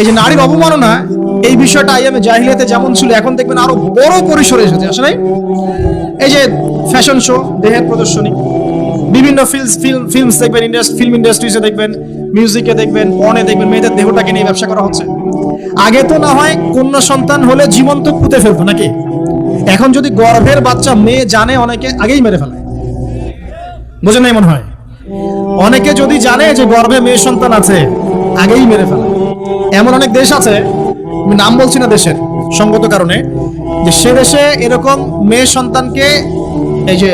এই যে নারীর অবমাননা, এই বিষয়টা আইএমএ জাহিলিয়াতে যেমন ছিল, এখন দেখবেন আরও বড় পরিসরে এসেছে আসলে এই যে ফ্যাশন শো দেহের প্রদর্শনী, বিভিন্ন ফিল্ম ফিল্ম ফিল্মস দেখবেন ফিল্ম ইন্ডাস্ট্রিজে দেখবেন মিউজিকে দেখবেন পর্নে দেখবেন, মেয়েদের দেহটাকে নিয়ে ব্যবসা করা হচ্ছে। আগে তো না হয় কন্যা সন্তান হলে জীবন্ত পুঁতে ফেলতো নাকি? এখন যদি গর্ভের বাচ্চা মেয়ে জানে, অনেকে আগেই মেরে ফেলে। বুঝে নাই মনে হয়? অনেকে যদি জানে যে গর্ভে মেয়ে সন্তান আছে, আগেই মেরে ফেলে। এমন অনেক দেশ আছে, আমি নাম বলছি না দেশের, সঙ্গত কারণে, যে সে দেশে এরকম মেয়ে সন্তানকে এই যে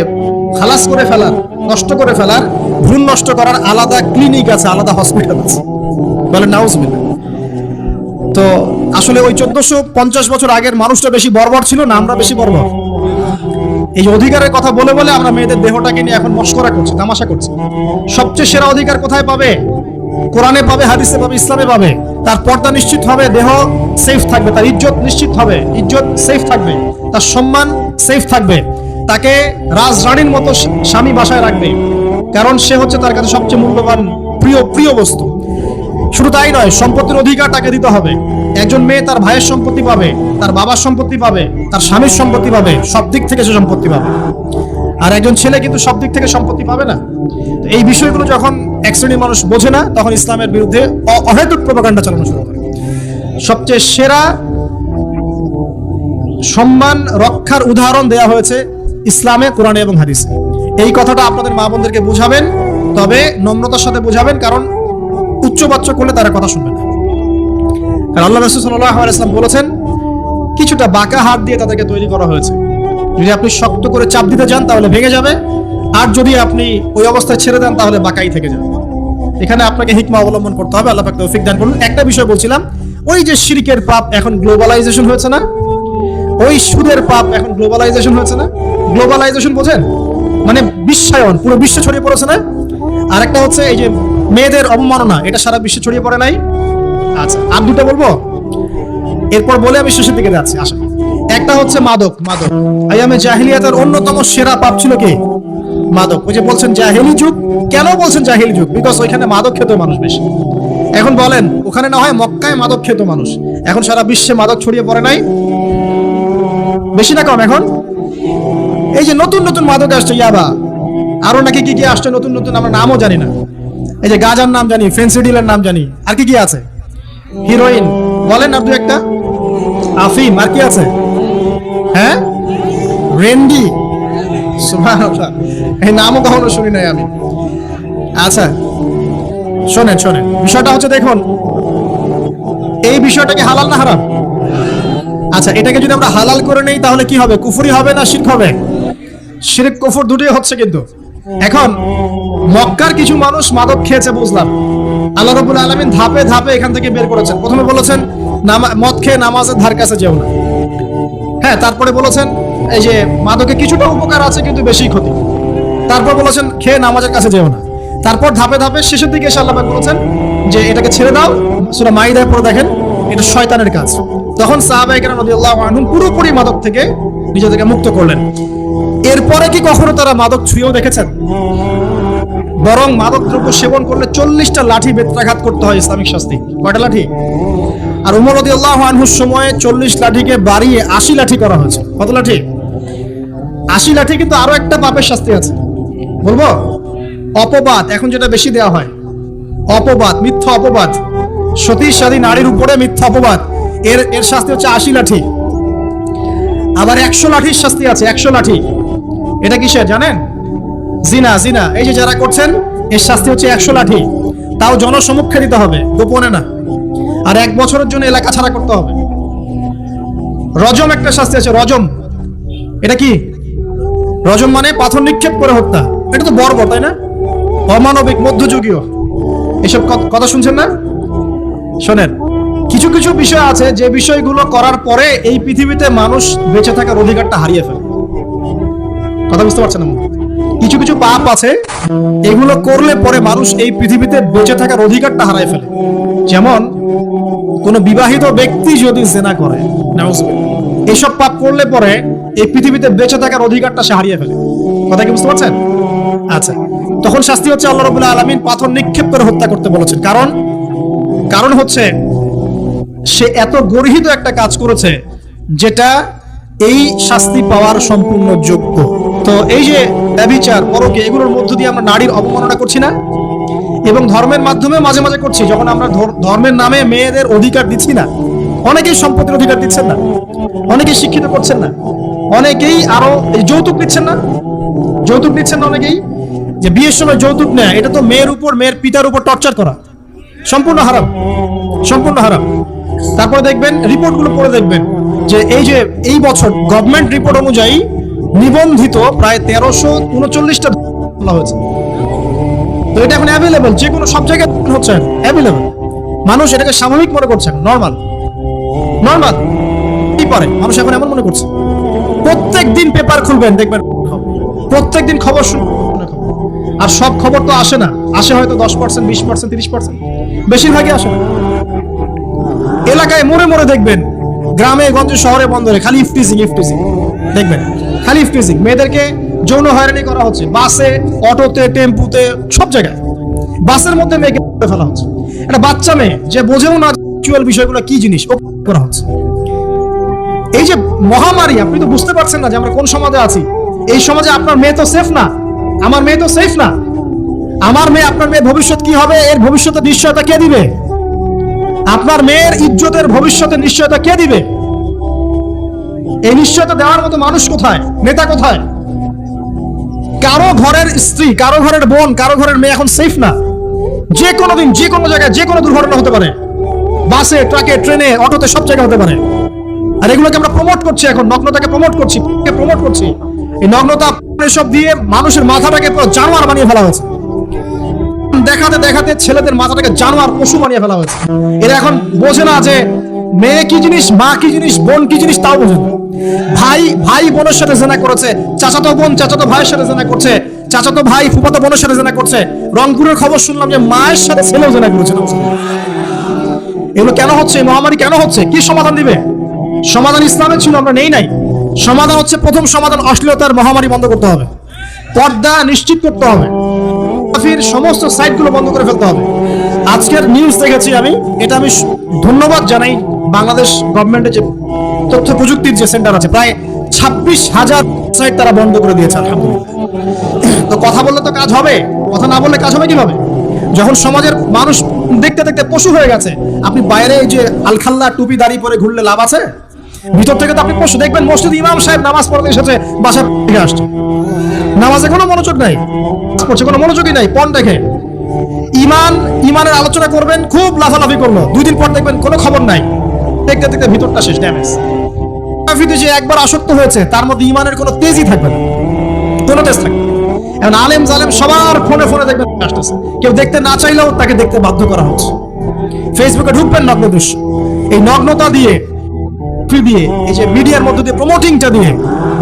খালাস করে ফেলার, নষ্ট করে ফেলার, ভ্রূণ নষ্ট করার আলাদা ক্লিনিক আছে, আলাদা হসপিটাল আছে। বলে নাউজবিল্লা তো আসলে ওই চোদ্দশো পঞ্চাশ বছর আগের মানুষটা বেশি বর্বর ছিল না, আমরা বেশি বর্বর। এই অধিকারের কথা বলে বলে আমরা মেয়েদের দেহটাকে নিয়ে এখন মস্করা করছি, তামাশা করছি। সবচেয়ে সেরা অধিকার কোথায় পাবে? কোরআনে পাবে, হাদিসে পাবে, ইসলামে পাবে। তার পর্দা নিশ্চিত হবে, দেহ সেফ থাকবে, তার ইজ্জত নিশ্চিত হবে, ইজ্জত সেফ থাকবে, তার সম্মান সেফ থাকবে। তাকে রাজরানীর মতো স্বামী বাসায় রাখবে, কারণ সে হচ্ছে তার কাছে সবচেয়ে মূল্যবান, প্রিয় প্রিয় বস্তু। শুধু তাই নয়, সম্পত্তির অধিকার তাকে দিতে হবে। একজন মেয়ে তার ভাইয়ের সম্পত্তি পাবে, তার বাবার সম্পত্তি পাবে, তার স্বামীর সম্পত্তি পাবে, সব দিক থেকে সে সম্পত্তি পাবে। আর একজন ছেলে কিন্তু সব দিক থেকে সম্পত্তি পাবে না। এই বিষয়গুলো যখন এক শ্রেণির মানুষ বোঝে না, তখন ইসলামের বিরুদ্ধে অহেতুক প্রপাগান্ডা চালানো শুরু করে। সবচেয়ে সেরা সম্মান রক্ষার উদাহরণ দেয়া হয়েছে ইসলামে, কোরআনে এবং হাদিসে। এই কথাটা আপনাদের মা বোনদেরকে বুঝাবেন, তবে নম্রতার সাথে বুঝাবেন, কারণ উচ্চ উচ্চবাচ্য করলে তারা কথা শুনবে না। কারণ আল্লাহ রসুল সাল্লাহ আলাইসলাম বলেছেন, কিছুটা বাঁকা হাত দিয়ে তাদেরকে তৈরি করা হয়েছে। যদি আপনি শক্ত করে চাপ দিতে যান, তাহলে ভেঙে যাবে। আর যদি আপনি ওই অবস্থায় ছেড়ে দেন, তাহলে বাঁকাই থেকে যাবে। এখানে আপনাকে হিকমা অবলম্বন করতে হবে, আল্লাহ পাক তৌফিক দান করুন। একটা বিষয় বলছিলাম, ওই যে শিরকের পাপ এখন গ্লোবালাইজেশন হয়েছে না? ওই সুদের পাপ এখন গ্লোবালাইজেশন হয়েছে না? গ্লোবালাইজেশন বোঝেন? মানে বিশ্বায়ন পুরো বিশ্বে ছড়িয়ে পড়েছে না? আরেকটা হচ্ছে এই যে মেয়েদের অবমাননা, এটা সারা বিশ্বে ছড়িয়ে পড়ে নাই? আচ্ছা আর দুটো বলব? এরপর বলে আমি শেষের দিকে যাচ্ছি আসা একটা হচ্ছে মাদক মাদক। আইয়ামে জাহিলিয়াতের অন্যতম সেরা পাপ ছিল কি? মাদক। ওই যে বলছেন জাহেলি যুগ। কেন বলছেন জাহেলি যুগ? বিকজ ওইখানে মাদক খেত মানুষ বেশি। এখন বলেন, ওখানে না হয় মক্কায় মাদক খেত মানুষ। এখন সারা বিশ্বে মাদক ছড়িয়ে পড়ে নাই। বেশি না কম এখন? এই যে নতুন নতুন মাদক আসছে, ইয়াবা। আরও নাকি কি কি আসছে নতুন নতুন আমরা নামও জানি না। এই যে গাজার নাম জানি ফেন্সিডিলের নাম জানি। আর কি কি আছে? হিরোইন বলেন আর দু একটা। আফিম আর কি আছে? হ্যাঁ? রেন্ডি এই নামও কখনো শুনি নাই আমি। আচ্ছা শোনেন শোনেন। বিষয়টা হচ্ছে দেখুন, এই বিষয়টাকে হালাল না হারাম? আচ্ছা এটাকে যদি আমরা হালাল করে নেই, তাহলে কি হবে? কুফরি হবে না হবে? কুফর দুটোই হচ্ছে কিন্তু। এখন, মক্কার কিছু মানুষ মাদক খেয়েছে, বুঝলাম। আল্লাহ রাব্বুল আলামিন ধাপে ধাপে এখান থেকে বের করেছেন। প্রথমে বলেছেন মদ খেয়ে নামাজের ধার কাছে যেও না। হ্যাঁ তারপরে বলেছেন এই যে মাদকে কিছুটা উপকার আছে, কিন্তু বেশি ক্ষতি। তারপর বলেছেন, খেয়ে নামাজের কাছে যেও না। তারপর ধাপে ধাপে শেষের দিকে এসে আল্লাহ বলেছেন যে, এটাকে ছেড়ে দাও। সূরা মাইদায় পড়ে দেখেন, এটা শয়তানের কাজ। তখন সাহাবায়ে কেরাম রাদিয়াল্লাহু আনহুম পুরোপুরি মাদক থেকে নিজেদেরকে মুক্ত করলেন। এরপরে কি কখনো তারা মাদক ছুঁয়েও দেখেছেন? বরং মাদক দ্রব্য সেবন করলে চল্লিশটা লাঠি বেত্রাঘাত করতে হয় ইসলামিক শাস্তি। কয়টা লাঠি? আর উমর রাদিয়াল্লাহু আনহুর সময়ে চল্লিশ লাঠিকে বাড়িয়ে আশি লাঠি করা হয়েছে কত লাঠি? আশি লাঠি কিন্তু আরও একটা পাপের শাস্তি আছে। বলব? অপবাদ, এখন যেটা বেশি দেওয়া হয়। অপবাদ, মিথ্যা অপবাদ। সতী সাদী নারীর উপরে মিথ্যা অপবাদ। এর এর শাস্তি হচ্ছে আশি লাঠি। আবার একশো লাঠির শাস্তি আছে, একশো লাঠি। এটা কিসের, জানেন? জিনা জিনা। এই যে যারা করছেন, এর শাস্তি হচ্ছে একশো লাঠি। তাও জনসমক্ষে দিতে হবে, গোপনে না। আর এক বছরের জন্য এলাকা ছাড়া করতে হবে। রজম একটা শাস্তি আছে, রজম। এটা কি? রজম মানে পাথর নিক্ষেপ করে হত্যা। এটা তো বর্বর, তাই না? অমানবিক, মধ্যযুগীয়। এসব কথা শুনছেন না? শোনেন, কিছু কিছু বিষয় আছে যে বিষয়গুলো করার পরে এই পৃথিবীতে মানুষ বেঁচে থাকার অধিকারটা হারিয়ে ফেলে। কথা বুঝতে পারছেন না? কিছু কিছু পাপ আছে, এগুলো করলে পরে মানুষ এই পৃথিবীতে বেঁচে থাকার অধিকারটা হারায় ফেলে। যেমন, কোন বিবাহিত ব্যক্তি যদি জেনা করে এসব পাপ করলে পরে এই পৃথিবীতে বেঁচে থাকার অধিকারটা সে হারিয়ে ফেলে। কথা কি বুঝতে পারছেন? আচ্ছা তখন শাস্তি হচ্ছে আল্লাহ রবুল্লাহ আলমিন পাথর নিক্ষেপ করে হত্যা করতে বলেছেন। কারণ কারণ হচ্ছে, সে এত গর্হিত একটা কাজ করেছে যেটা এই শাস্তি পাওয়ার সম্পূর্ণ যোগ্য। তো এই যে ব্যবিচার পরকে, এগুলোর মধ্য দিয়ে আমরা নারীর অবমাননা করছি না? এবং ধর্মের মাধ্যমে মাঝে মাঝে করছি, যখন আমরা ধর্মের নামে মেয়েদের অধিকার দিচ্ছি না, অনেকেই সম্পত্তির অধিকার দিচ্ছেন না, অনেকেই শিক্ষিত করছেন না। অনেকেই আরও যৌতুক নিচ্ছেন না। যৌতুক দিচ্ছেন না অনেকেই। যে বিয়ের সময় যৌতুক নেয়, এটা তো মেয়ের উপর, মেয়ের পিতার উপর টর্চার করা। সম্পূর্ণ হারাম। সম্পূর্ণ হারাম। তারপরে দেখবেন, রিপোর্টগুলো পড়ে দেখবেন, যে এই যে এই বছর গভর্নমেন্ট রিপোর্ট অনুযায়ী নিবন্ধিত প্রায় তেরোশো উনচল্লিশটা বলা হয়েছে। তো এটা এখন অ্যাভেলেবল যে কোনো সব জায়গায় হচ্ছে অ্যাভেলেবল মানুষ এটাকে স্বাভাবিক মনে করছেন নর্মাল নর্মাল কি পারে। মানুষ এখন এমন মনে করছে। প্রত্যেক দিন পেপার খুলবেন, দেখবেন প্রত্যেক দিন খবর শুনবেন আর সব খবর তো আসে না। আসে হয়তো দশ পার্সেন্ট বিশ পার্সেন্ট তিরিশ পার্সেন্ট বেশিরভাগই আসে না। এলাকায় মোড়ে মোড়ে দেখবেন, গ্রামে, গঞ্জে, শহরে, বন্দরে, খালি ইফটিজিং ইফটিজিং। দেখবেন, খালি ইফটিজিং। মেয়েদেরকে যৌন হয়রানি করা হচ্ছে। বাসে, অটোতে, টেম্পুতে, সব জায়গায়। বাসের মধ্যে মেয়েকে ফেলা হচ্ছে। একটা বাচ্চা মেয়ে, যে বোঝেও না বিষয়গুলো কি জিনিস ও করা হচ্ছে। এই যে মহামারী, আপনি তো বুঝতে পারছেন না যে আমরা কোন সমাজে আছি। এই সমাজে আপনার মেয়ে তো সেফ না। আমার মেয়ে তো সেফ না। আমার মেয়ে, আপনার মেয়ে ভবিষ্যৎ কি হবে? এর ভবিষ্যতে নিশ্চয়তা কে দিবে? আপনার মেয়ের ইজ্জতের ভবিষ্যতে নিশ্চয়তা কে দিবে? এই নিশ্চয়তা দেওয়ার মতো মানুষ কোথায়? নেতা কোথায়? কারও ঘরের স্ত্রী, কারও ঘরের বোন, কারও ঘরের মেয়ে এখন সেফ না। যে কোনো দিন, যে কোনো জায়গায়, যে কোনো দুর্ঘটনা হতে পারে। বাসে, ট্রাকে, ট্রেনে, অটোতে সব জায়গায় হতে পারে। আর এগুলোকে আমরা প্রমোট করছি এখন, নগ্নতাকে প্রমোট করছি প্রমোট করছি? এই নগ্নতা সব দিয়ে মানুষের মাথাটাকে জানোয়ার বানিয়ে ফেলা হয়েছে। দেখাতে দেখাতে ছেলেদের মাথাটাকে জানোয়ার পশু বানিয়ে ফেলা হয়েছে। এরা এখন বোঝে না যে মেয়ে কি জিনিস, মা কি জিনিস, বোন কি জিনিস, তাও বোঝে ভাই ভাই বোনের সাথে জেনা করেছে, চাচাতো বোন, চাচাতো ভাইয়ের সাথে জেনা করছে, চাচাতো ভাই ফুফাতো বোনের সাথে জেনা করছে। রংপুরের খবর শুনলাম যে মায়ের সাথে ছেলেও জেনা করেছে। এগুলো কেন হচ্ছে? মহামারী কেন হচ্ছে? কি সমাধান দিবে? সমাধান ইসলামে ছিল আমরা নেই নাই। সমাধান হচ্ছে প্রথম সমাধান অশ্লীলতার মহামারী বন্ধ করতে হবে। পর্দা নিশ্চিত করতে হবে। ফির সমস্ত সাইটগুলো বন্ধ করে ফেলতে হবে। আজকের নিউজ দেখেছি আমি। এটা আমি ধন্যবাদ জানাই বাংলাদেশ গভর্নমেন্টের যে তথ্য প্রযুক্তির যে সেন্টার আছে, প্রায় ছাব্বিশ হাজার সাইট তারা বন্ধ করে দিয়েছে তো কথা বললে তো কাজ হবে, কথা না বললে কাজ হবে কীভাবে? যখন সমাজের মানুষ দেখতে দেখতে পশু হয়ে গেছে, আপনি বাইরে যে আলখাল্লা টুপি দাড়ি পরে ঘুরলে লাভ আছে? ভিতর থেকে তো আপনি পশু দেখবেন মসজিদ ইমাম সাহেব নামাজ পড়তে এসেছে, বাসার থেকে আসছে। নামাজে কোনো মনোযোগ নাই পড়ছে কোনো মনোযোগই নাই, পণ দেখে। ইমান, ইমানের আলোচনা করবেন, খুব লাফালাফি করল। দুই দিন পর দেখবেন কোনো খবর নাই। দেখতে দেখতে ভিতরটা শেষ ড্যামেজ লাফালাফিতে যে একবার আসক্ত হয়েছে, তার মধ্যে ইমানের কোনো তেজই থাকবে না। কোনো তেজ থাকবে এখন আলেম জালেম সবার ফোনে ফোনে দেখবেন আসতেছে। কেউ দেখতে না চাইলেও তাকে দেখতে বাধ্য করা হচ্ছে। ফেসবুকে ঢুকবেন নগ্ন দৃশ্য এই নগ্নতা দিয়ে ফ্রি দিয়ে এই যে মিডিয়ার মধ্যে দিয়ে প্রমোটিংটা দিয়ে,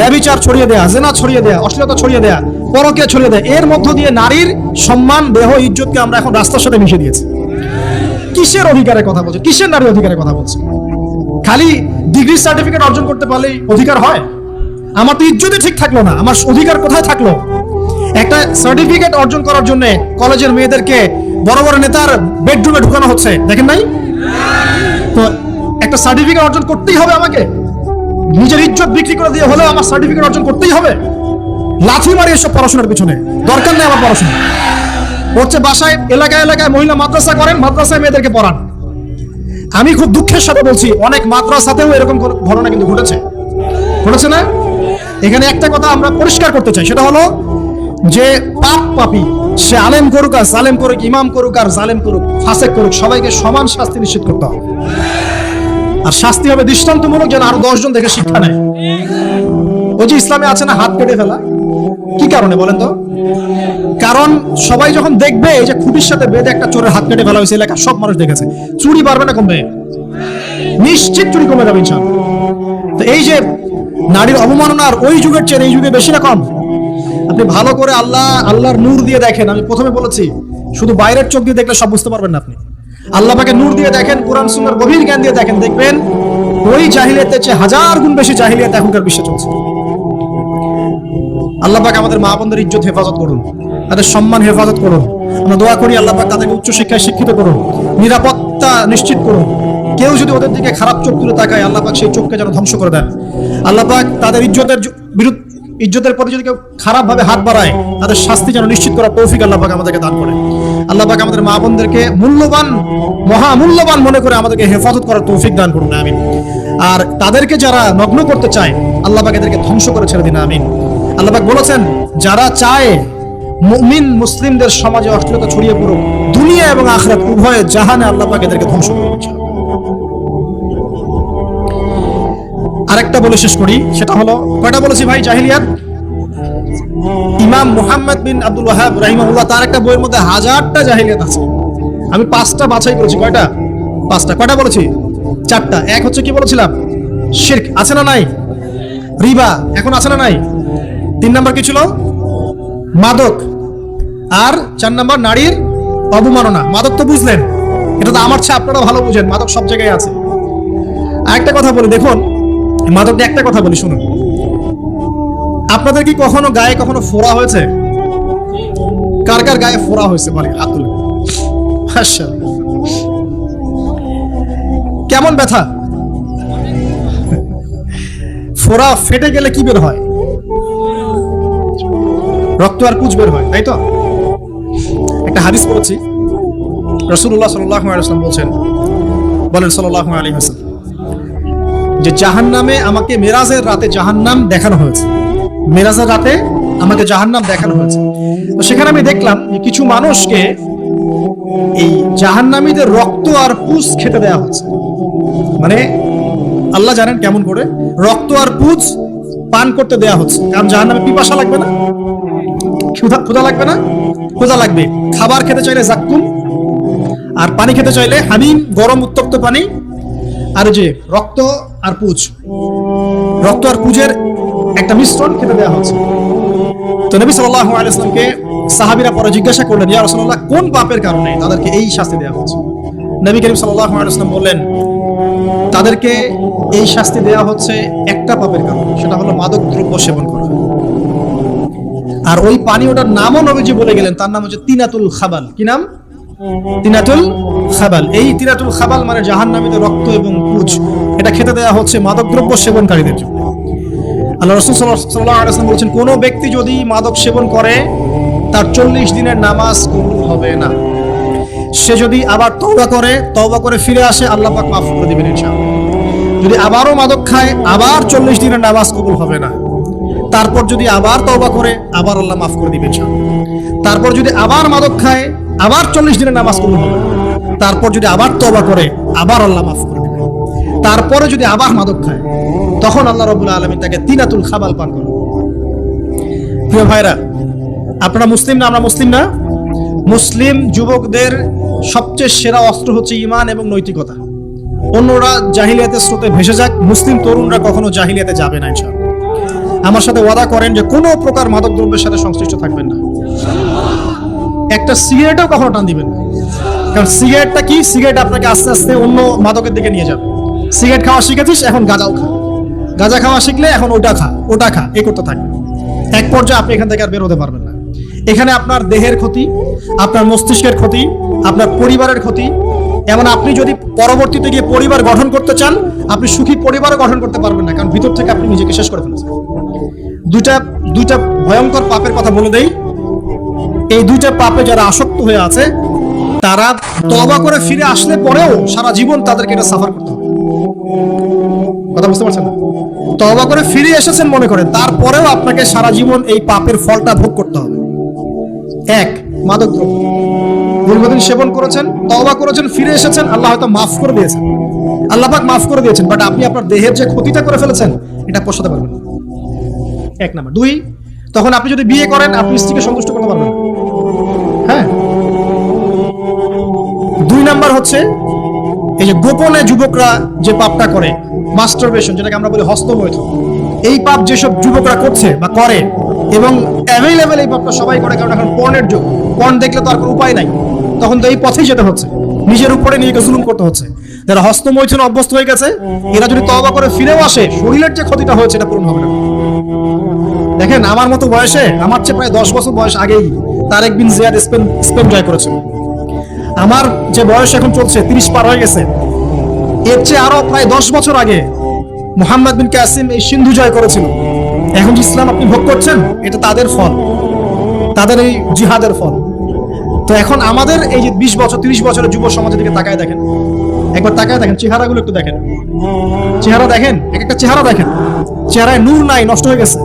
ব্যবিচার ছড়িয়ে দেয়া, জেনা ছড়িয়ে দেয়া, অশ্লীলতা ছড়িয়ে দেয়া পরকে ছড়িয়ে দেয়া, এর মধ্য দিয়ে নারীর সম্মান, দেহ, ইজ্জতকে আমরা এখন রাস্তার সাথে মিশে দিয়েছি। কিসের অধিকারের কথা বলছে? কিসের নারী অধিকারের কথা বলছে? খালি ডিগ্রি সার্টিফিকেট অর্জন করতে পারলেই অধিকার হয়? আমার তো ইজ্জতই ঠিক থাকল না, আমার অধিকার কোথায় থাকল? একটা সার্টিফিকেট অর্জন করার জন্য কলেজের মেয়েদেরকে বড় বড় নেতার বেডরুমে ঢুকানো হচ্ছে, দেখেন নাই? তো একটা সার্টিফিকেট অর্জন করতেই হবে আমাকে। নিজের ইজ্জত বিক্রি করে দিয়ে হলেও আমার সার্টিফিকেট অর্জন করতেই হবে। লাথি মারি এসব পড়াশোনার পিছনে। দরকার নেই আমার পড়াশোনা। হচ্ছে বাসায় এলাকায় এলাকায় মহিলা মাদ্রাসা করেন, মাদ্রাসায় মেয়েদেরকে পড়ান। আমি খুব দুঃখের সাথে বলছি, অনেক মাদ্রাসাতেও এরকম ঘটনা কিন্তু ঘটেছে। ঘটেছে না? এখানে একটা কথা আমরা পরিষ্কার করতে চাই, সেটা হলো যে পাপ পাপি, সে আলেম করুক আর জালেম করুক, ইমাম করুক আর জালেম করুক, ফাসেক করুক, সবাইকে সমান শাস্তি নিশ্চিত করতে হবে। আর শাস্তি হবে দৃষ্টান্তমূলক যেন আরও দশজন দেখে শিক্ষা নেয়। ওই যে ইসলামে আছে না, হাত কেটে ফেলা। কি কারণে বলেন তো? কারণ সবাই যখন দেখবে, এই যে খুঁটির সাথে বেঁধে একটা চোরের হাত কেটে ফেলা হয়েছে এলাকার সব মানুষ দেখেছে। চুরি বাড়বে না কমবে। নিশ্চিত চুরি কমে যাবে ইনশাল তো এই যে নারীর অবমাননার ওই যুগের চেয়ে এই যুগে বেশি না কম। আপনি ভালো করে আল্লাহ, আল্লাহর নূর দিয়ে দেখেন। আমি প্রথমে বলেছি, শুধু বাইরের চোখ দিয়ে দেখলে সব বুঝতে পারবেন না আপনি। আল্লাহ পাকে নূর দিয়ে দেখেন, কোরআন সুন্নাহর গভীর জ্ঞান দিয়ে দেখেন, দেখবেন ওই জাহিলিয়াতের চেয়ে হাজার গুণ বেশি জাহিলিয়াত এখনকার বিশ্বে চলছে। আল্লাহ আমাদের মা বোনদের ইজ্জত হেফাজত করুন, তাদের সম্মান হেফাজত করুন। আমরা দোয়া করি আল্লাহ তাদেরকে উচ্চ শিক্ষায় শিক্ষিত করুন, নিরাপত্তা নিশ্চিত করুন। কেউ যদি ওদের দিকে খারাপ চোখ তুলে তাকায়, আল্লাহ পাক সেই চোখকে যেন ধ্বংস করে দেন। আল্লাহ পাক তাদের ইজ্জতের বিরুদ্ধে ইজ্জতের প্রতি যদি কেউ খারাপ ভাবে হাত বাড়ায়, তাদের শাস্তি যেন নিশ্চিত করা তৌফিক আল্লাহ পাক আমাদেরকে দান করে। আল্লাহ আমাদের মা বোনদেরকে মূল্যবান, মহামূল্যবান মনে করে আমাদেরকে হেফাজত করার তৌফিক দান করুন, আমিন। আর তাদেরকে যারা নগ্ন করতে চায়, আল্লাহ পাক এদেরকে ধ্বংস করে ছেড়ে দিন, আমিন। আল্লাহ পাক বলেছেন, যারা চায় মুমিন মুসলিমদের সমাজে অশ্লীলতা ছড়িয়ে পড়ুক, দুনিয়া এবং আখরাত উভয়ে জাহানে আল্লাহ পাক এদেরকে ধ্বংস করবে আরেকটা বলে শেষ করি, সেটা হলো, কয়টা বলেছি ভাই, জাহিলিয়াত? ইমাম মুহাম্মদ বিন আব্দুল ওয়াহাব রাহিমাহুল্লাহ, তার একটা বইয়ের মধ্যে হাজারটা জাহিলিয়াত আছে। আমি পাঁচটা বাছাই করেছি, কয়টা? পাঁচটা। কয়টা বলেছি? চারটা। এক হচ্ছে কি বলেছিলাম? শিরক। আছে না নাই? রিবা। এখন আছে না নাই? তিন নাম্বার কি ছিল? মাদক। আর চার নাম্বার নারীর অবমাননা। মাদক তো বুঝলেন। এটা তো আমার চেয়ে আপনারা ভালো বুঝেন। মাদক সব জায়গায় আছে। আরেকটা কথা বলি, দেখুন। মাদক একটা কথা বলি, শুনুন। আপনাদের কি কখনো গায়ে কখনো ফোড়া হয়েছে? কার কার গায়ে ফোড়া হয়েছে বলে হাত তুলে কেমন ব্যথা? ফোড়া ফেটে গেলে কি বের হয়? রক্ত আর পুজ বের হয়, তাই তো? একটা হাদিস পড়েছি। রসুল্লাহ সাল্লাহ আলাইসলাম বলছেন, বলেন সাল্লাহ আলী হাসান যে জাহান্নামে আমাকে মেরাজের রাতে জাহান্নাম দেখানো হয়েছে। মেরাজের রাতে আমাকে জাহান্নাম দেখানো হয়েছে। তো সেখানে আমি দেখলাম কিছু মানুষকে এই জাহান্নামীদের রক্ত আর পুষ খেতে দেওয়া হচ্ছে মানে আল্লাহ জানেন কেমন করে রক্ত আর পুজ পান করতে দেয়া হচ্ছে। কারণ জাহান্নামে পিপাসা লাগবে না, ক্ষুধা ক্ষুধা লাগবে না, ক্ষুধা লাগবে। খাবার খেতে চাইলে জাক্কুম, আর পানি খেতে চাইলে হামিম, গরম উত্তপ্ত পানি, আর যে রক্ত আর পুজ, রক্ত আর পুজের একটা মিশ্রণ খেতে দেওয়া হচ্ছে। তো নবী সাল্লাল্লাহু আলাইহি ওয়াসাল্লামকে সাহাবীরা পরে জিজ্ঞাসা করলেন, ইয়া রাসূলুল্লাহ, কোন পাপের কারণে তাদেরকে এই শাস্তি দেওয়া হচ্ছে? নবী করিম সাল্লাল্লাহু আলাইহি ওয়াসাল্লাম বললেন, তাদেরকে এই শাস্তি দেওয়া হচ্ছে একটা পাপের কারণে, সেটা হলো মাদক দ্রব্য সেবন করা। আর ওই পানি ওটার নামও নবীজি বলে গেলেন, তার নাম হচ্ছে তিনাতুল খাবাল। কি নাম? তিনাতুল খাবাল। এই তিনাতুল খাবাল মানে জাহান্নামীদের রক্ত এবং পুজ। এটা খেতে দেওয়া হচ্ছে মাদক দ্রব্য সেবনকারীদের জন্য। আল্লাহ রসুল আলাইসলাম বলছেন, কোনো ব্যক্তি যদি মাদক সেবন করে, তার চল্লিশ দিনের নামাজ কবুল হবে না। সে যদি আবার তওবা করে তওবা করে ফিরে আসে, আল্লাহ পাক মাফ করে দিবেন যদি আবারও মাদক খায়, আবার চল্লিশ দিনের নামাজ কবুল হবে না। তারপর যদি আবার তওবা করে, আবার আল্লাহ মাফ করে দিবেন তারপর যদি আবার মাদক খায়, আবার চল্লিশ দিনের নামাজ কবুল হবে তারপর যদি আবার তওবা করে, আবার আল্লাহ মাফ করে তারপরে যদি আবার মাদক খায়, তখন আল্লাহ রবুল্লা আলমী তাকে তিনাতুল খাবাল পান করেন। প্রিয় ভাইরা, আপনারা মুসলিম না, আমরা মুসলিম না? মুসলিম যুবকদের সবচেয়ে সেরা অস্ত্র হচ্ছে ইমান এবং নৈতিকতা। অন্যরা জাহিলিয়াতের স্রোতে ভেসে যাক, মুসলিম তরুণরা কখনো জাহিলিয়াতে যাবে না, ইনশাআল্লাহ। আমার সাথে ওয়াদা করেন যে কোনো প্রকার মাদক দ্রব্যের সাথে সংশ্লিষ্ট থাকবেন না। একটা সিগারেটও কখনো টান দিবেন না। কারণ সিগারেটটা কি? সিগারেট আপনাকে আস্তে আস্তে অন্য মাদকের দিকে নিয়ে যাবে। সিগারেট খাওয়া শিখেছিস? এখন গাঁজাও খা। গাঁজা খাওয়া শিখলে এখন ওটা খা ওটা খা এই করতে থাকবে এক পর্যায়ে আপনি এখান থেকে আর বের হতে পারবেন না। এখানে আপনার দেহের ক্ষতি, আপনার মস্তিষ্কের ক্ষতি, আপনার পরিবারের ক্ষতি। এমন আপনি যদি পরবর্তীতে গিয়ে পরিবার গঠন করতে চান, আপনি সুখী পরিবারও গঠন করতে পারবেন না, কারণ ভিতর থেকে আপনি নিজেকে শেষ করে ফেলেছেন। দুইটা দুইটা ভয়ঙ্কর পাপের কথা বলে দেই। এই দুইটা পাপে যারা আসক্ত হয়ে আছে, তারা তবা করে ফিরে আসলে পরেও সারা জীবন তাদেরকে এটা সাফার করতে হবে। কথা বুঝতে পারছেন তবা করে ফিরে এসেছেন মনে করেন, তারপরেও আপনাকে সারা জীবন এই পাপের ফলটা ভোগ করতে হবে। এক মাদক দ্রব্য দীর্ঘদিন সেবন করেছেন, তওবা করেছেন, ফিরে এসেছেন, আল্লাহ হয়তো মাফ করে দিয়েছেন। আল্লাহ পাক মাফ করে দিয়েছেন বাট আপনি আপনার দেহের যে ক্ষতিটা করে ফেলেছেন, এটা পোষাতে পারবেন এক নাম্বার। দুই, তখন আপনি যদি বিয়ে করেন, আপনি স্ত্রীকে সন্তুষ্ট করতে পারবেন হ্যাঁ? দুই নাম্বার হচ্ছে এই যে গোপনে যুবকরা যে পাপটা করে মাস্টারবেশন যেটাকে আমরা বলি হস্তমৈথুন, এই পাপ যেসব যুবকরা করছে বা করে, এবং অ্যাভেলেবেল এই পাপটা সবাই করে কারণ এখন পর্নের যুগ। পর্ন দেখলে তো আর কোনো উপায় নাই। তখন তো এই পথেই যেতে হচ্ছে। নিজের উপরে নিজেকে জুলুম করতে হচ্ছে। যারা হস্তমৈথুন অভ্যস্ত হয়ে গেছে, এরা যদি তবা করে ফিরেও আসে, শরীরের যে ক্ষতিটা হয়েছে, এটা পূরণ হবে না। দেখেন, আমার মতো বয়সে, আমার চেয়ে প্রায় দশ বছর বয়স আগেই তারেক বিন জিয়াদ স্পেন স্পেন জয় করেছে। আমার যে বয়স এখন চলছে, তিরিশ পার হয়ে গেছে। এর চেয়ে আরও প্রায় দশ বছর আগে মোহাম্মদ বিন কাসিম এই সিন্ধু জয় করেছিল। এখন যে ইসলাম আপনি ভোগ করছেন, এটা তাদের ফল। তাদের এই জিহাদের ফল। তো এখন আমাদের এই যে বিশ বছর, তিরিশ বছরের যুব সমাজের দিকে তাকায় দেখেন। একবার তাকায় দেখেন, চেহারাগুলো একটু দেখেন। চেহারা দেখেন, এক একটা চেহারা দেখেন। চেহারায় নূর নাই, নষ্ট হয়ে গেছে।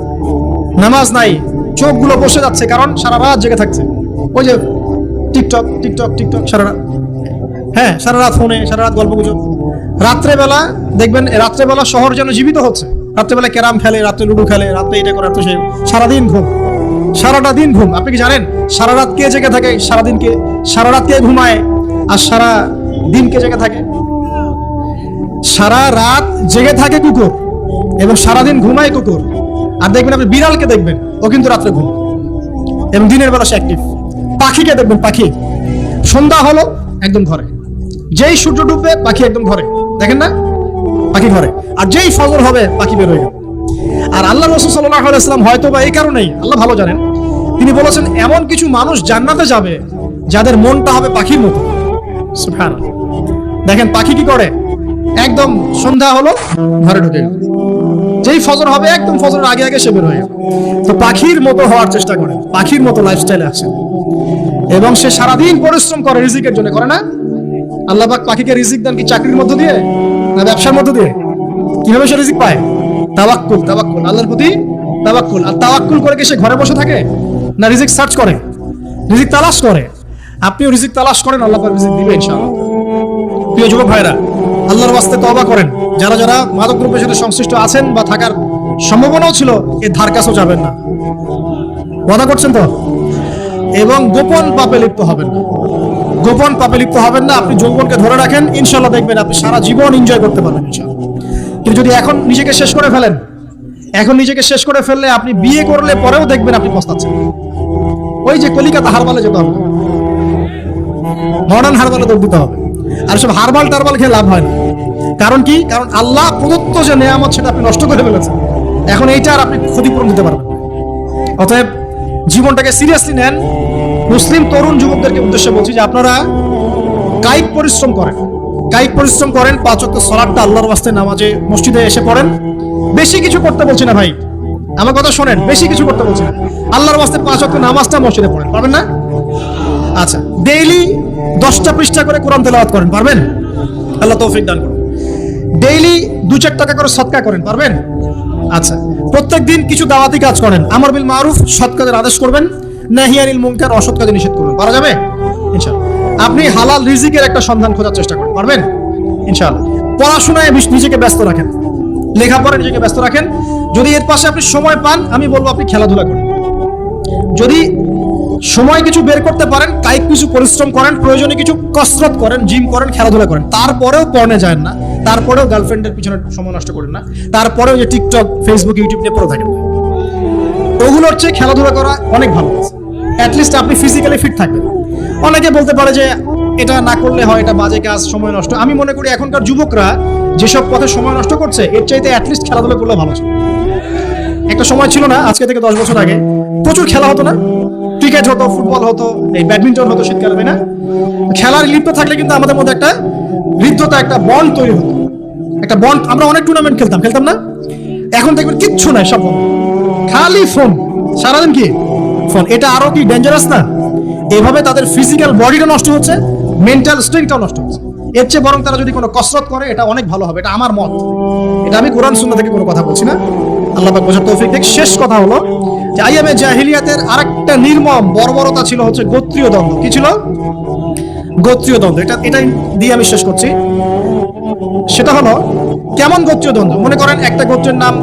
নামাজ নাই, চোখগুলো বসে যাচ্ছে, কারণ সারা রাত জেগে থাকছে। ওই যে টিকটক টিকটক টিকটক, সারা রাত হ্যাঁ সারা রাত ফোনে, সারা রাত গল্প গুজব। রাত্রেবেলা দেখবেন, রাত্রেবেলা শহর যেন জীবিত হচ্ছে। রাত্রেবেলা ক্যারাম খেলে, রাত্রে লুডো খেলে, রাত্রে এটা করে, রাত্রে সে সারাদিন ঘুম। সারাটা দিন ঘুম। আপনি কি জানেন? সারা রাত কে জেগে থাকে? সারাদিন কে সারা রাত কে ঘুমায়? আর সারা দিন কে জেগে থাকে? সারা রাত জেগে থাকে কুকুর। এবং সারাদিন ঘুমায় কুকুর। আর দেখবেন, আপনি বিড়ালকে দেখবেন, ও কিন্তু রাত্রে ঘুম। এবং দিনের বেলা সে অ্যাক্টিভ পাখিকে দেখবেন, পাখি। সন্ধ্যা হলো একদম ঘরে। যেই সূর্য ডুববে, পাখি একদম ঘরে। দেখেন না? পাখি ঘরে। আর যেই ফজর হবে, পাখি বের হয়ে আর আল্লাহ রসুল আলাইসলাম হয়তো বা এই কারণেই, আল্লাহ ভালো জানেন, তিনি বলেছেন, এমন কিছু মানুষ জান্নাতে যাবে, যাদের মনটা হবে পাখির মতো। দেখেন, পাখি কি করে? একদম সন্ধ্যা হলো, ঘরে ঢুকে গেল। যেই ফজর হবে, একদম ফজরের আগে আগে সে বের হয়ে তো পাখির মতো হওয়ার চেষ্টা করে, পাখির মতো লাইফস্টাইলে আছে। এবং সে সারাদিন পরিশ্রম করে, রিজিকের জন্য করে না। আল্লাহ পাক পাখিকে রিজিক দেন কি চাকরির মধ্য দিয়ে, না ব্যবসার মধ্য দিয়ে? কীভাবে সে রিজিক পায়? তাওয়াক্কুল তাওয়াক্কুল। আল্লাহর প্রতি তাওয়াক্কুল। আর তাওয়াক্কুল করে কি সে ঘরে বসে থাকে? না রিজিক সার্চ করে? রিজিক তালাশ করে? আপনিও রিজিক তালাশ করেন, আল্লাহ পাক রিজিক দিবে ইনশাআল্লাহ। প্রিয় যুবক ভাইরা আল্লাহর বাস্তে তওবা করেন। যারা যারা মাদক দ্রব্যের সাথে সংশ্লিষ্ট আছেন বা থাকার সম্ভাবনাও ছিল এর ধার কাছেও যাবেন না। ওয়াদা করছেন তো? এবং গোপন পাপে লিপ্ত হবেন না। গোপন পাপে লিপ্ত হবেন না। আপনি যৌবনকে ধরে রাখেন ইনশাল্লাহ দেখবেন আপনি সারা জীবন এনজয় করতে পারবেন কিন্তু যদি এখন নিজেকে শেষ করে ফেলেন, এখন নিজেকে শেষ করে ফেললে আপনি বিয়ে করলে পরেও দেখবেন আপনি পস্তাচ্ছেন। ওই যে কলিকাতা হারবালে যেতে হবে। মডার্ন হারবালে দৌড় দিতে হবে। আর সব হারবাল টারবাল খেয়ে লাভ হয় না। কারণ কি? কারণ আল্লাহ প্রদত্ত যে নেয়ামত, সেটা আপনি নষ্ট করে ফেলেছেন। এখন এইটা আর আপনি ক্ষতিপূরণ দিতে পারবেন অতএব জীবনটাকে সিরিয়াসলি নেন। মুসলিম, তরুণ যুবকদেরকে উদ্দেশ্যে বলছি যে আপনারা কায়িক পরিশ্রম করেন। কায়িক পরিশ্রম করেন, পাঁচ ওয়াক্ত সলাটটা আল্লাহর ওয়াস্তে নামাজে মসজিদে এসে পড়েন। বেশি কিছু করতে বলছি না ভাই। আমার কথা শোনেন, বেশি কিছু করতে বলছি না। আল্লাহর ওয়াস্তে পাঁচ ওয়াক্ত নামাজটা মসজিদে পড়েন, পারবেন না? আচ্ছা ডেইলি দশটা পৃষ্ঠা করে কোরআন তেলাওয়াত করেন পারবেন? আল্লাহ তৌফিক দান করুন। ডেইলি দু চার টাকা করে সৎকা করেন পারবেন? আচ্ছা প্রত্যেক দিন কিছু দাওয়াতি কাজ করেন আমর বিল মারুফ সৎ কাজের আদেশ করবেন নাহিয়ানিল মুনকার অসৎ কাজে নিষেধ করবেন পারা যাবে? ইনশাআল্লাহ। আপনি হালাল রিজিকের একটা সন্ধান খোঁজার চেষ্টা করেন পারবেন? ইনশাআল্লাহ। পড়াশোনায় নিজেকে ব্যস্ত রাখেন লেখাপড়ায় নিজেকে ব্যস্ত রাখেন। যদি এর পাশে আপনি সময় পান আমি বলব আপনি খেলাধুলা করেন। যদি সময় কিছু বের করতে পারেন, কায়িক কিছু পরিশ্রম করেন, প্রয়োজনে কিছু কসরত করেন জিম করেন, খেলাধুলা করেন। তারপরেও পড়নে যায় না, তারপরেও গার্লফ্রেন্ডের পিছনে সময় নষ্ট করেন না, তারপরেও যে টিকটক ফেসবুক ইউটিউব নিয়ে পড়ে থাকেন না। ওগুলোর চেয়ে খেলাধুলা করা অনেক ভালো অ্যাটলিস্ট আপনি ফিজিক্যালি ফিট থাকবেন। অনেকে বলতে পারে যে এটা না করলে হয়, এটা বাজে কাজ, সময় নষ্ট। আমি মনে করি এখনকার যুবকরা যেসব পথে সময় নষ্ট করছে, এর চাইতে অ্যাটলিস্ট খেলাধুলা করলে ভালো ছিল। একটা সময় ছিল না, আজকে থেকে দশ বছর আগে, প্রচুর খেলা হতো না ক্রিকেট হতো, ফুটবল হতো, এই ব্যাডমিন্টন হতো শীতকালে না। খেলার লিপ্ত থাকলে কিন্তু আমাদের মধ্যে একটা হৃদ্যতা, একটা বন্ড তৈরি হতো। একটা বন্ড আমরা অনেক টুর্নামেন্ট খেলতাম খেলতাম না? এখন দেখবেন কিচ্ছু নাই, সব খালি ফোন সারাদিন কি? ফোন এটা আরও কি ডেঞ্জারাস না? এভাবে তাদের ফিজিক্যাল বডিটা নষ্ট হচ্ছে মেন্টাল স্ট্রেংথটাও নষ্ট হচ্ছে। এর চেয়ে বরং তারা যদি কোনো কসরত করে, এটা অনেক ভালো হবে। এটা আমার মত। এটা আমি কোরআন সুন্নাহ থেকে কোনো কথা বলছি না। আল্লাহ বোঝার তৌফিক দেখ। শেষ কথা হলো যে আইয়ামে জাহিলিয়াতের আরেকটা নির্মম বর্বরতা ছিল হচ্ছে গোত্রীয় দ্বন্দ্ব। কি ছিল? গোত্রীয় দ্বন্দ্ব। এটা এটাই দিয়ে আমি শেষ করছি। সেটা হলো, কেমন গোত্রীয় দ্বন্দ্ব? মনে করেন একটা গোত্রের নাম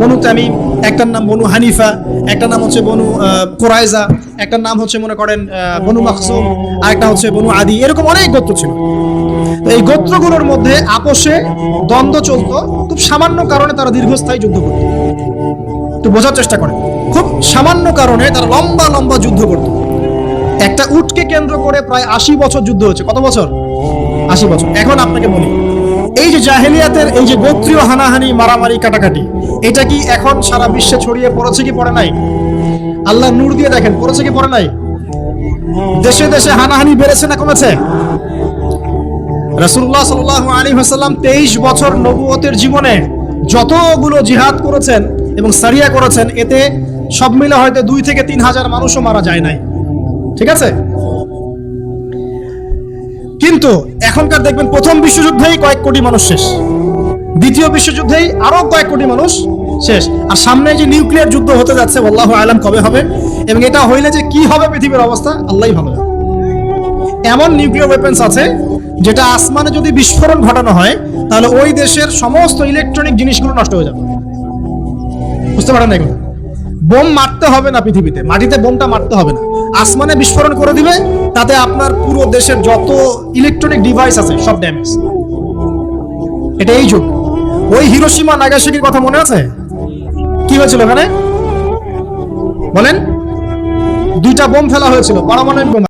বনু তামিম, একটার নাম বনু হানিফা একটা নাম হচ্ছে বনু কোরাইজা, একটার নাম হচ্ছে মনে করেন বনু মাকসুম আর একটা হচ্ছে বনু আদি। এরকম অনেক গোত্র ছিল। এই গোত্রগুলোর মধ্যে আপোষে দ্বন্দ্ব চলতো, খুব সামান্য কারণে তারা দীর্ঘস্থায়ী যুদ্ধ করত। একটু বোঝার চেষ্টা করেন। খুব সামান্য কারণে তারা লম্বা লম্বা যুদ্ধ করত। একটা উটকে কেন্দ্র করে প্রায় আশি বছর যুদ্ধ হচ্ছে কত বছর? আশি বছর। এখন আপনাকে বলি, এই যে জাহেলিয়াতের এই যে গোত্রীয় হানাহানি, মারামারি, কাটাকাটি, এটা কি এখন সারা বিশ্বে ছড়িয়ে পড়েছে কি পড়ে নাই? আল্লাহ নূর দিয়ে দেখেন, পড়েছে কি পড়ে নাই? দেশে দেশে হানাহানি বেড়েছে না কমেছে? রাসূলুল্লাহ সাল্লাল্লাহু আলাইহি ওয়াসাল্লাম 23 বছর নবুয়তের জীবনে যতগুলো জিহাদ করেছেন এবং সারিয়া করেছেন, এতে সব মিলে হয়তো দুই থেকে তিন হাজার মানুষও মারা যায় নাই। ঠিক আছে? কিন্তু এখনকার দেখবেন প্রথম বিশ্বযুদ্ধেই কয়েক কোটি মানুষ শেষ। দ্বিতীয় বিশ্বযুদ্ধেই আরও কয়েক কোটি মানুষ শেষ। আর সামনে যে নিউক্লিয়ার যুদ্ধ হতে যাচ্ছে, আল্লাহ আলাম কবে হবে? এবং এটা হইলে যে কি হবে পৃথিবীর অবস্থা, আল্লাহই ভালো এমন নিউক্লিয়ার ওয়েপেন্স আছে, যেটা আসমানে যদি বিস্ফোরণ ঘটানো হয়, তাহলে ওই দেশের সমস্ত ইলেকট্রনিক জিনিসগুলো নষ্ট হয়ে যাবে। বুঝতে পারেন এগুলো? বোম মারতে হবে না পৃথিবীতে, মাটিতে বোমটা মারতে হবে না। আসমানে বিস্ফোরণ করে দিবে, তাতে আপনার পুরো দেশের যত ইলেকট্রনিক ডিভাইস আছে, সব ড্যামেজ এটা এই যুগ। ওই হিরোসীমা নাগাসাকির কথা মনে আছে? কি হয়েছিল এখানে বলেন। দুইটা বোম ফেলা হয়েছিল পারমাণবিক বোম।